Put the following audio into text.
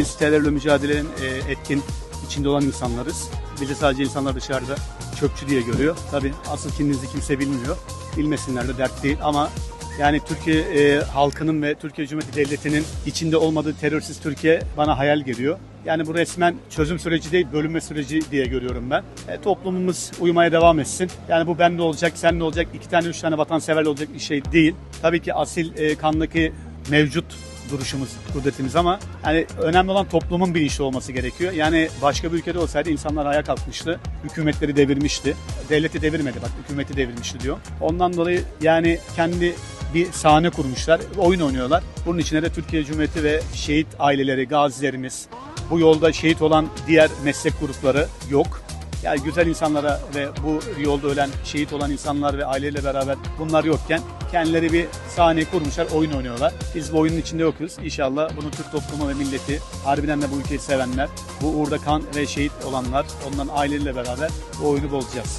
biz terörle mücadelenin e, etkin içinde olan insanlarız. Bizi sadece insanlar dışarıda çöpçü diye görüyor. Tabii asıl kimliğinizi kimse bilmiyor. Bilmesinler de dert değil ama yani Türkiye e, halkının ve Türkiye Cumhuriyeti Devleti'nin içinde olmadığı terörsüz Türkiye bana hayal geliyor. Yani bu resmen çözüm süreci değil, bölünme süreci diye görüyorum ben. E, toplumumuz uyumaya devam etsin. Yani bu bende olacak, seninle olacak, iki tane, üç tane vatanseverle olacak bir şey değil. Tabii ki asil e, kandaki mevcut duruşumuz, kudretimiz ama yani önemli olan toplumun bilinçli olması gerekiyor. Yani başka bir ülkede olsaydı insanlar ayağa kalkmıştı, hükümetleri devirmişti. Devleti devirmedi bak, hükümeti devirmişti diyor. Ondan dolayı yani kendi bir sahne kurmuşlar, oyun oynuyorlar. Bunun içine de Türkiye Cumhuriyeti ve şehit aileleri, gazilerimiz, bu yolda şehit olan diğer meslek grupları yok. Yani güzel insanlara ve bu yolda ölen, şehit olan insanlar ve aileyle beraber bunlar yokken kendileri bir sahne kurmuşlar, oyun oynuyorlar. Biz bu oyunun içinde yokuz. İnşallah bunu Türk toplumu ve milleti, harbiden de bu ülkeyi sevenler, bu uğurda kan ve şehit olanlar, onların aileleriyle beraber bu oyunu bozacağız.